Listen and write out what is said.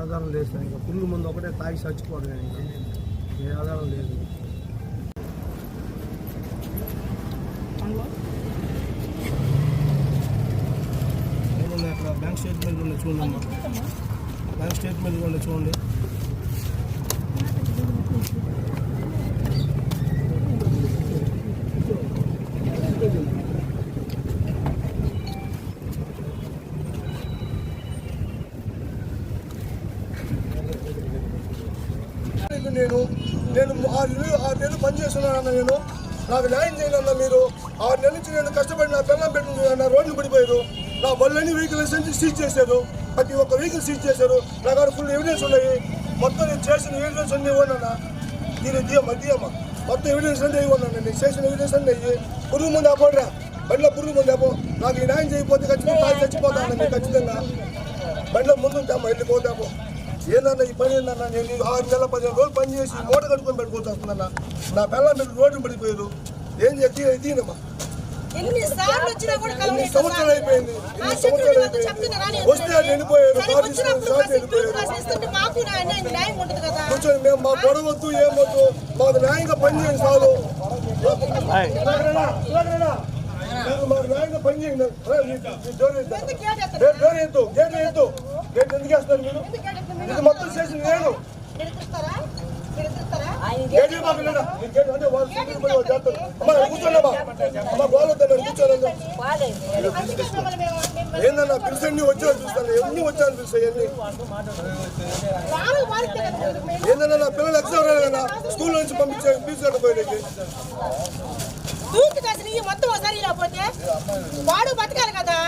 ఆధారం లేదు సార్ ఇంకా పురుగు ముందు ఒకటే తాగి చచ్చిపోవడం ఇంకా. ఏ ఆధారం లేదు ఏమున్నాయి అక్కడ బ్యాంక్ స్టేట్మెంట్ ఉన్నాయి చూడండి అమ్మా. బ్యాంక్ స్టేట్మెంట్ కూడా చూడండి. ఇది నేను. నేను ఆరు నెలలు ఆరు నెలలు పనిచేస్తున్నానన్న నేను. నాకు న్యాయం చేయాలన్న మీరు. ఆరు నెలల నుంచి నేను కష్టపడి నా పెళ్ళం పెట్టుకుని నా రోడ్లు పడిపోయారు నా బళ్ళని వెహికల్ లైసెన్స్ సీజ్ చేశారు. ప్రతి ఒక్క వెహికల్ సీజ్ చేశారు. నా కాడ ఫుల్ ఎవిడెన్స్ ఉన్నాయి. మొత్తం నేను చేసిన ఎవిడెన్స్ అన్నీ ఇవ్వనన్నా. దీని దియమ్మ దియమ్మ. మొత్తం ఎవిడెన్స్ అంటే ఇవ్వనన్నా నేను. చేసిన ఎవిడెన్స్ అంటే ఇవ్వి పురుగు ముందు ఆపోడరా. బండిలో పురుగు ముందు ఆపో. నాకు ఈ న్యాయం చేయకపోతే ఖచ్చితంగా తాగి చచ్చిపోతాను నేను ఖచ్చితంగా. బండిలో ముందు ఉంటాము వెళ్ళిపోతాము. ఏందన్నా ఈ పని ఏందన్నా? నేను ఆరు నెలల పదిహేను రోజులు పని చేసి మూట కట్టుకొని పెట్టుకోవచ్చు వస్తుందన్న నా పిల్లలు మీరు రోడ్డు పడిపోయారు ఏం చెప్పి ఎన్ని సంవత్సరాలు అయిపోయింది? ఎన్ని సంవత్సరాలు వస్తే వెళ్ళిపోయారు కూర్చొని మేము మా గొడవ వద్దు ఏమొద్దు మాకు న్యాయంగా పని చేయండి చాలు. మీరు మాకు న్యాయంగా పని చేయండి. డోర్ గేట్ ఎందుకు వేస్తారు మీరు? ఇది మొత్తం చేసింది నేను. ఏందన్నా పిలిచండి వచ్చాను చూస్తాను ఎన్ని వచ్చాను ఏందన్నా నా పిల్లలు ఎగ్జామ్ స్కూల్ నుంచి పంపించే ఫీజు కట్టపోయేది దూకి కాసిన ఈ మొత్తం ఒకసారి వాడు బతకాలి కదా?